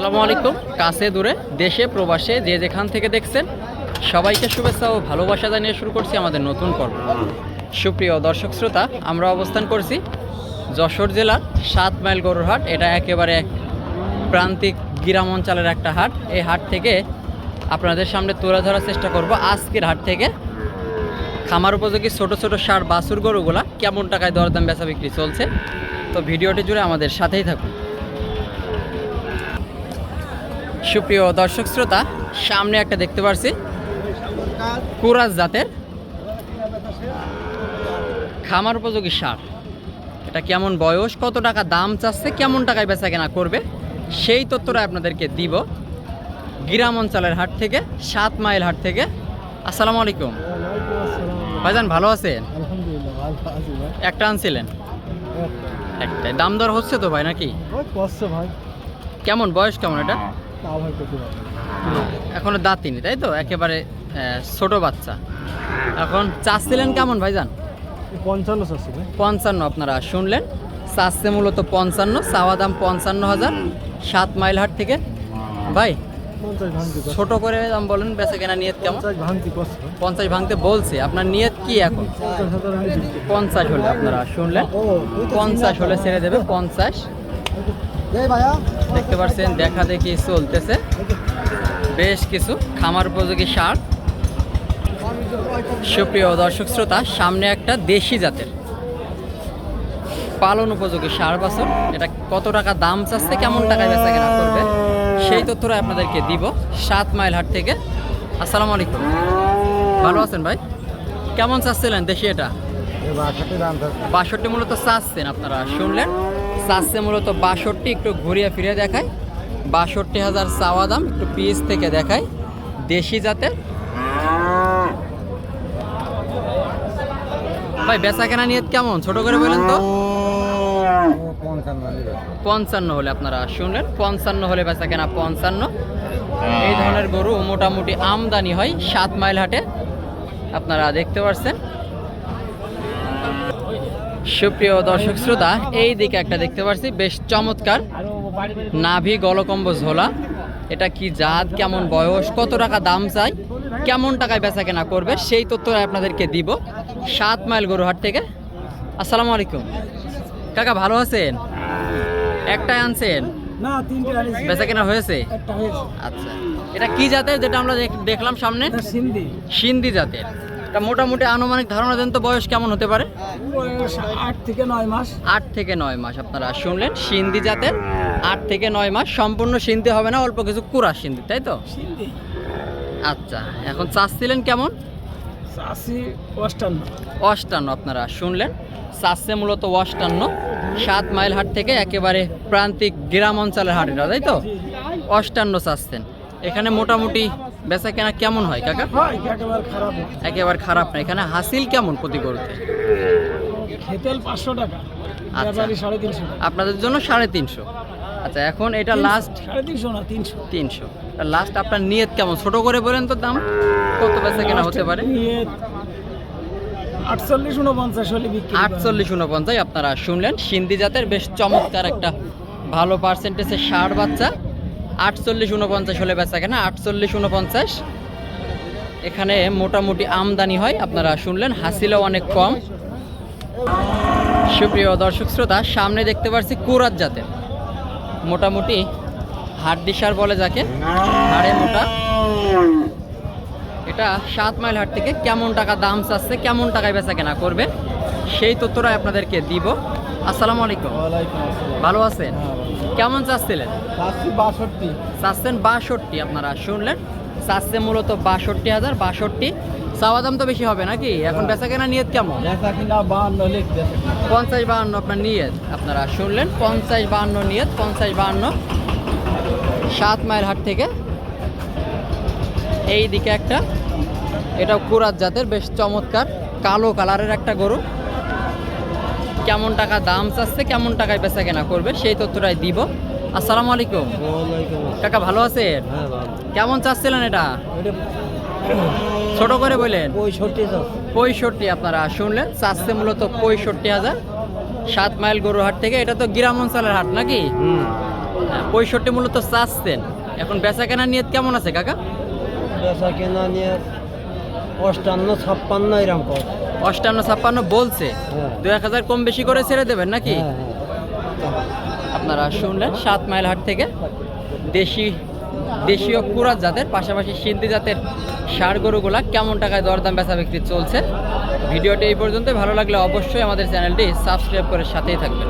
আসসালামু আলাইকুম। কাছে দূরে, দেশে, প্রবাসে, যে যেখান থেকে দেখছেন, সবাইকে শুভেচ্ছা ও ভালোবাসা জানিয়ে শুরু করছি আমাদের নতুন পর্ব। সুপ্রিয় দর্শক শ্রোতা, আমরা অবস্থান করছি যশোর জেলার সাত মাইল গরুর হাট। এটা একেবারে এক প্রান্তিক গ্রাম অঞ্চলের একটা হাট। এই হাট থেকে আপনাদের সামনে তুলে ধরার চেষ্টা করব আজকের হাট থেকে। খামার উপযোগী ছোট ছোট সার, বাছুর গরুগুলা কেমন টাকায় দরদাম বেচা বিক্রি চলছে? তো ভিডিওটি জুড়ে আমাদের সাথেই থাকুন। সুপ্রিয় দর্শক শ্রোতা সামনে একটা দেখতে পারছি। কুরাজ জাতের খামার উপযোগী সার। এটা কেমন বয়স কত টাকা দাম চাচ্ছে কেমন টাকায় বেচা কেনা করবে সেই তথ্যটা আপনাদেরকে দিব গ্রাম অঞ্চলের হাট থেকে সাত মাইল হাট থেকে। আসসালামু আলাইকুম। ভাইজান ভালো আছেন? ভালো আছি একটা আনছিলেন? একটাই। দাম দর হচ্ছে তো ভাই নাকি? ভাই। কেমন বয়স কেমন এটা? তা ভাই করতে পারি এখনও দাঁতিনি তাই তো? একেবারে ছোট বাচ্চা। এখন চাচ্ছিলেন কেমন ভাইজান? পঞ্চান্ন চাচ্ছি ভাই পঞ্চান্ন আপনারা শুনলেন। চাচ্ছে মূলত পঞ্চান্ন চাওয়া দাম পঞ্চান্ন হাজার। সাত মাইল হাট থেকে। ভাই ছোট করে দাম বলেন বেচা কেনা নিয়ত কেমন? পঞ্চাশ ভাঙতি বলছে। আপনার নিয়ত কি এখন? পঞ্চাশ হলে আপনারা শুনলেন। পঞ্চাশ হলে ছেড়ে দেবে পঞ্চাশ। দেখতে পাচ্ছেন দেখা দেখি চলতেছে। বেশ কিছু খামার উপযোগী সার। সুপ্রিয় দর্শক শ্রোতা সামনে একটা দেশি জাতের পালন উপযোগী সার বাছর। এটা কত টাকা দাম চাচ্ছে কেমন টাকায় বেচা কেনা করবে সেই তথ্যটা আপনাদেরকে দিব সাত মাইল হাট থেকে। আসসালামু আলাইকুম। ভালো আছেন ভাই? কেমন চাচ্ছিলেন দেশি এটা? বাষট্টি বাষট্টি মূলত চাচ্ছেন আপনারা শুনলেন? চাচ্ছে মূলত বাষট্টি, একটু ঘুরিয়ে ফিরে দেখায়। বাষট্টি হাজার চাওয়া দাম, একটু পিস থেকে দেখায়। দেশি জাতের। ভাই, বেচা কেনা নিয়ে কেমন? ছোট করে বলেন তো। পঞ্চান্ন হলে আপনারা শুনলেন, পঞ্চান্ন হলে বেচা কেনা পঞ্চান্ন। এই ধরনের গরু মোটামুটি আমদানি হয় সাত মাইল হাটে। আপনারা দেখতে পাচ্ছেন সুপ্রিয় দর্শক শ্রোতা এই দিকে একটা দেখতে পাচ্ছি বেশ চমৎকার নাভি গলকম্ব ঝোলা। এটা কি জাত কেমন বয়স কত টাকা দাম চাই কেমন টাকায় বেচা কেনা করবে সেই তথ্য আপনাদেরকে দিব সাত মাইল গরুহাট থেকে। আসসালামু আলাইকুম। কাকা ভালো আছেন? একটাই আনছেন? বেচা কেনা হয়েছে? আচ্ছা। এটা কি জাতের যেটা আমরা দেখলাম সামনে? সিন্ধি জাতের। এটা মোটামুটি আনুমানিক ধারণা দেন তো বয়স কেমন হতে পারে? আট থেকে নয় মাস। আট থেকে নয় মাস আপনারা শুনলেন সিন্ধি জাতের আট থেকে নয় মাস সম্পূর্ণ সিন্ধি হবে না অল্প কিছু কুড়া সিন্ধি তাই তো? আচ্ছা এখন চাচ্ছিলেন কেমন? আশি অষ্টান্ন। অষ্টান্ন আপনারা শুনলেন চাচ্ছে মূলত অষ্টান্ন সাত মাইল হাট থেকে একেবারে প্রান্তিক গ্রাম অঞ্চলের হাট এটা তাই তো? অষ্টান্ন চাচ্ছেন এখানে মোটামুটি বেচা কেনা কেমন হয় কাকা? একেবারে খারাপ না। একেবারে খারাপ না। এখানে হাসিল কেমন প্রতি গরুতে? খেতেল পাঁচশো টাকা আচ্ছা। টাকা। আপনাদের জন্য সাড়ে তিনশো। আচ্ছা এখন এটা লাস্ট সাড়ে তিনশো না তিনশো। তিনশো। লাস্ট আপনার নিয়ত কেমন? ছোট করে বলেন তো দাম। কত বেচা কেনা হতে পারে? নিয়ে আটচল্লিশ। আটচল্লিশ উনপঞ্চাশ আপনারা শুনলেন। সিন্ধি জাতের বেশ চমৎকার একটা ভালো পার্সেন্টেজের ষাট বাচ্চা। আটচল্লিশ উনপঞ্চাশ হলে বেচা কেনা আটচল্লিশ উনপঞ্চাশ এখানে মোটামুটি আমদানি হয় আপনারা শুনলেন হাসিলও অনেক কম। সুপ্রিয় দর্শক শ্রোতা সামনে দেখতে পাচ্ছি কুরাত জাতের। মোটামুটি হাড্ডি সার বলে যাকে হাড়ে মোটা। এটা সাত মাইল হাট থেকে কেমন টাকা দাম চাচ্ছে কেমন টাকায় বেচা কেনা করবে সেই তথ্যটা আপনাদেরকে দিব। আসসালামু আলাইকুম। ভালো আছেন? হ্যাঁ। কেমন চাচ্ছিলেন? চাচ্ছি বাষট্টি। চাচ্ছেন বাষট্টি আপনারা শুনলেন। চাচ্ছে মূলত বাষট্টি হাজার বাষট্টি। চাওয়া দাম তো বেশি হবে নাকি? এখন বেচা কেনা নিয়ত কেমন পঞ্চাশ বাহান্ন আপনার নিয়ত আপনারা শুনলেন। পঞ্চাশ বাহান্ন নিয়ত পঞ্চাশ বাহান্ন। সাত মাইল হাট থেকে এই দিকে একটা। এটাও কুরাত জাতের বেশ চমৎকার কালো কালারের একটা গরু। কেমন টাকা দাম চাচ্ছে কেমন টাকায় বেচা কেনা করবে সেই তথ্যটাই দিব। আসসালামু আলাইকুম। কাকা ভালো আছেন? হ্যাঁ কেমন চাচ্ছিলেন এটা? ছোট করে বললেন পঁয়ষট্টি আপনারা শুনলেন চাচ্ছে মূলত পঁয়ষট্টি হাজার। সাত মাইল গরুর হাট থেকে এটা তো গ্রাম অঞ্চলের হাট নাকি? পঁয়ষট্টি মূলত চাচ্ছেন। এখন বেচা কেনার নিয়ত কেমন আছে কাকা? বেচা কেনা নিয়ে অষ্টান্ন ছাপ্পান্ন এরকম কর। অষ্টান্ন ছাপ্পান্ন বলছে। হ্যাঁ। দু এক হাজার কম বেশি করে ছেড়ে দেবেন নাকি? হ্যাঁ, হ্যাঁ। আপনারা শুনলেন সাত মাইল হাট থেকে দেশি দেশীয় কুরাত জাতের পাশাপাশি সিদ্ধি জাতের সার গরুগুলা কেমন টাকায় দরদাম বেচা বিক্রি চলছে? ভিডিওটি এই পর্যন্ত ভালো লাগলে অবশ্যই আমাদের চ্যানেলটি সাবস্ক্রাইব করে সাথেই থাকবেন।